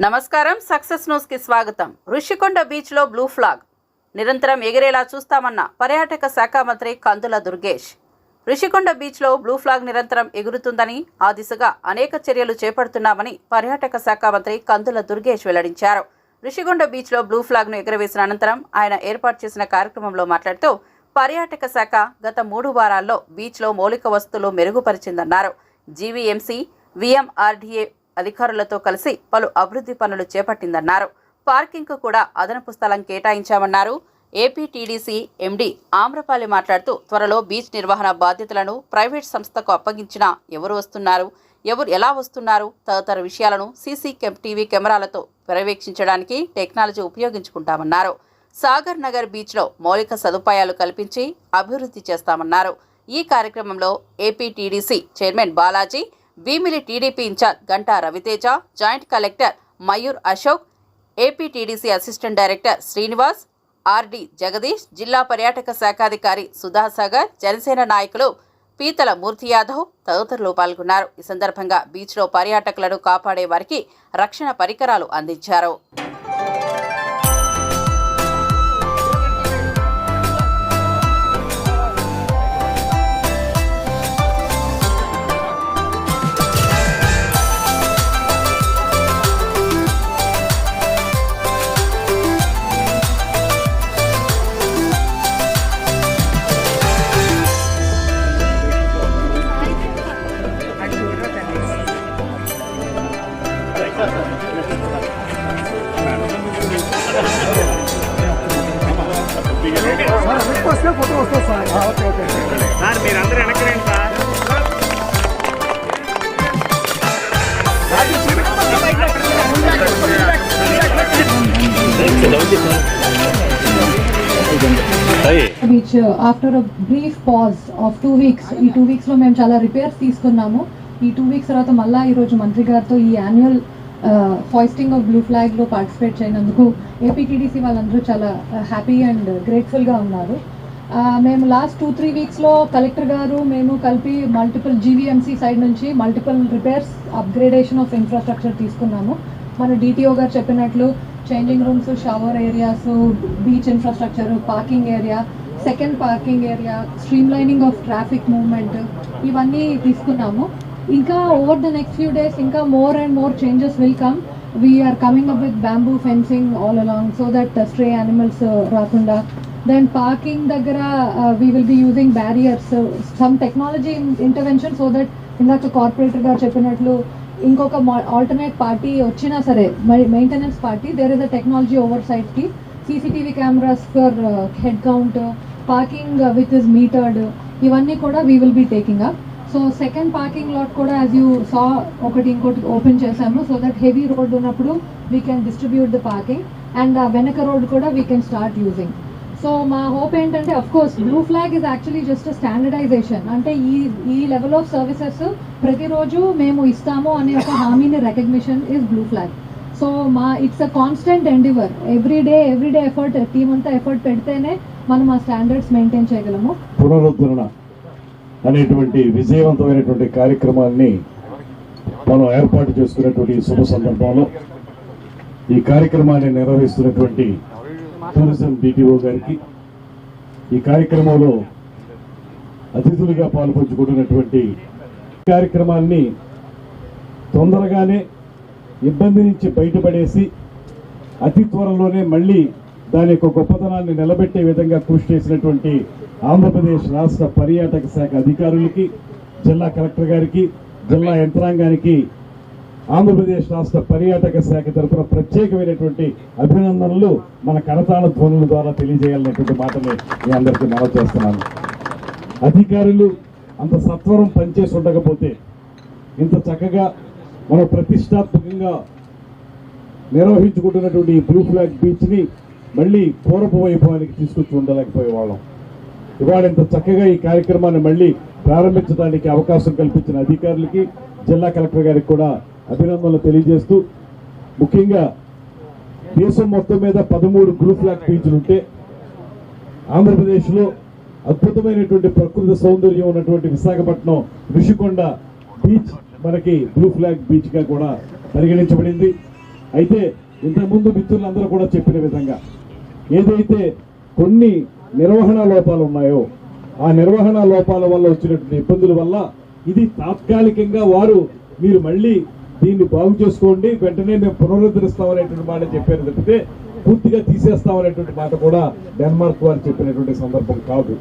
నమస్కారం సక్సెస్ న్యూస్కి స్వాగతం. ఋషికొండ బీచ్లో బ్లూ ఫ్లాగ్. నిరంతరం ఎగిరేలా చూస్తామన్న పర్యాటక శాఖ మంత్రి కందుల దుర్గేష్. ఋషికొండ బీచ్లో బ్లూ ఫ్లాగ్ నిరంతరం ఎగురుతుందని ఆ దిశగా అనేక చర్యలు చేపడుతున్నామని పర్యాటక శాఖ మంత్రి కందుల దుర్గేష్ వెల్లడించారు. రిషిగొండ బీచ్లో బ్లూ ఫ్లాగ్ను అనంతరం ఆయన ఏర్పాటు చేసిన కార్యక్రమంలో మాట్లాడుతూ పర్యాటక శాఖ గత మూడు వారాల్లో బీచ్లో మౌలిక వస్తువులు మెరుగుపరిచిందన్నారు. జీవీఎంసీ విఎంఆర్డీఏ అధికారులతో కలిసి పలు అభివృద్ధి పనులు చేపట్టిందన్నారు. పార్కింగ్కు కూడా అదనపు స్థలం కేటాయించామన్నారు. ఏపీటీడీసీ ఎండీ ఆమ్రపాలి మాట్లాడుతూ త్వరలో బీచ్ నిర్వహణ బాధ్యతలను ప్రైవేట్ సంస్థకు అప్పగించినా ఎవరు వస్తున్నారు? ఎవరు ఎలా వస్తున్నారు? తదితర విషయాలను సీసీ టీవీ కెమెరాలతో పర్యవేక్షించడానికి టెక్నాలజీ ఉపయోగించుకుంటామన్నారు. సాగర్ నగర్ బీచ్లో మౌలిక సదుపాయాలు కల్పించి అభివృద్ధి చేస్తామన్నారు. ఈ కార్యక్రమంలో APTDC chairman Balaji Bheemili TDP in charge Ganta Raviteja joint collector Mayur Ashok APTDC assistant director Srinivas RD Jagadish జిల్లా పర్యాటక శాఖాధికారి సుధాసాగర్ జనసేన నాయకులు పీతల మూర్తి యాదవ్ తదితరులు పాల్గొన్నారు. ఈ సందర్భంగా బీచ్లో పర్యాటకులను కాపాడే వారికి రక్షణ పరికరాలు అందించారు. సార్ మీరందరూ వెనక్కి రండి sir beach after a brief pause of two weeks ఈ టూ వీక్స్లో మేము చాలా రిపేర్స్ తీసుకున్నాము. ఈ టూ వీక్స్ తర్వాత మళ్ళీ ఈరోజు మంత్రి గారితో ఈ యాన్యువల్ ఫాయిస్టింగ్ ఆఫ్ బ్లూ ఫ్లాగ్లో పార్టిసిపేట్ చేయనందుకు ఏపీటీడీసీ వాళ్ళందరూ చాలా హ్యాపీ అండ్ గ్రేట్ఫుల్గా ఉన్నారు. మేము లాస్ట్ టూ త్రీ వీక్స్లో కలెక్టర్ గారు మేము కలిపి మల్టిపుల్ జీవీఎంసీ సైడ్ నుంచి multiple repairs upgradation of infrastructure తీసుకున్నాము. మన డిటిఓ గారు చెప్పినట్లు changing rooms shower areas beach infrastructure parking area second parking area streamlining of traffic movement ఇవన్నీ తీసుకున్నాము. ఇంకా over the next few days ఇంకా more and more changes will come we're coming up with bamboo fencing all along so that stray animals రాకుండా. Then parking దగ్గర we will be using barriers some technology intervention so that ఇందాక corporator గారు చెప్పినట్లు ఇంకొక alternate party వచ్చినా సరే మరి maintenance party there is a technology over సైట్కి CCTV cameras for head count parking with is metered ఇవన్నీ కూడా we will be taking up so second parking lot కూడా యాజ్ యూ సా ఒకటి ఇంకోటి ఓపెన్ చేసాము సో దట్ హెవీ రోడ్ ఉన్నప్పుడు we can distribute the parking and వెనక road కూడా we can start using so మా హోప్ ఏంటంటే of course blue flag is actually just standardization అంటే ఈ ఈ లెవెల్ ఆఫ్ సర్వీసెస్ ప్రతిరోజు మేము ఇస్తాము అనే ఒక హామీని recognition is blue flag so మా it's a constant endeavour every day every day effort team అంతా ఎఫర్ట్ పెడితేనే మనం ఆ స్టాండర్డ్స్ మెయింటైన్ చేయగలము. పునరుద్ధరణ. అనేటువంటి విజయవంతమైనటువంటి కార్యక్రమాన్ని మనం ఏర్పాటు చేసుకున్నటువంటి శుభ సందర్భంలో ఈ కార్యక్రమాన్ని నిర్వహిస్తున్నటువంటి టూరిజం డిటిఓ గారికి ఈ కార్యక్రమంలో అతిథులుగా పాల్పంచుకుంటున్నటువంటి కార్యక్రమాన్ని తొందరగానే ఇబ్బంది నుంచి బయటపడేసి అతి త్వరలోనే మళ్ళీ దాని యొక్క గొప్పతనాన్ని నిలబెట్టే విధంగా కృషి చేసినటువంటి ఆంధ్రప్రదేశ్ రాష్ట్ర పర్యాటక శాఖ అధికారులకి జిల్లా కలెక్టర్ గారికి జిల్లా యంత్రాంగానికి ఆంధ్రప్రదేశ్ రాష్ట్ర పర్యాటక శాఖ తరఫున ప్రత్యేకమైనటువంటి అభినందనలు మన కరతాళ ధ్వనుల ద్వారా తెలియజేయాలనేటువంటి మాటని మీ అందరికీ మనవి చేస్తున్నాను. అధికారులు అంత సత్వరం పనిచేసి ఉండకపోతే ఇంత చక్కగా మనం ప్రతిష్టాత్మకంగా నిర్వహించుకుంటున్నటువంటి ఈ బ్లూ ఫ్లాగ్ బీచ్ని మళ్ళీ పూర్వపు వైభవానికి తీసుకొచ్చి ఉండలేకపోయేవాళ్ళం. ఇవాళ ఇంత చక్కగా ఈ కార్యక్రమాన్ని మళ్ళీ ప్రారంభించడానికి అవకాశం కల్పించిన అధికారులకి జిల్లా కలెక్టర్ గారికి కూడా అభినందనలు తెలియజేస్తూ ముఖ్యంగా దేశం మొత్తం మీద పదమూడు బ్లూ ఫ్లాగ్ బీచ్లు ఉంటే ఆంధ్రప్రదేశ్లో అద్భుతమైనటువంటి ప్రకృతి సౌందర్యం ఉన్నటువంటి విశాఖపట్నం ఋషికొండ బీచ్ మనకి బ్లూ ఫ్లాగ్ బీచ్గా కూడా పరిగణించబడింది. అయితే ఇంతకుముందు మిత్రులందరూ కూడా చెప్పిన విధంగా ఏదైతే కొన్ని నిర్వహణ లోపాలు ఉన్నాయో ఆ నిర్వహణ లోపాల వల్ల వచ్చినటువంటి ఇబ్బందుల వల్ల ఇది తాత్కాలికంగా వారు మీరు మళ్ళీ దీన్ని బాగు చేసుకోండి వెంటనే మేము పునరుద్ధరిస్తామనేటువంటి మాట చెప్పారు తప్పితే పూర్తిగా తీసేస్తామనేటువంటి మాట కూడా డెన్మార్క్ వారు చెప్పినటువంటి సందర్భం కాదు.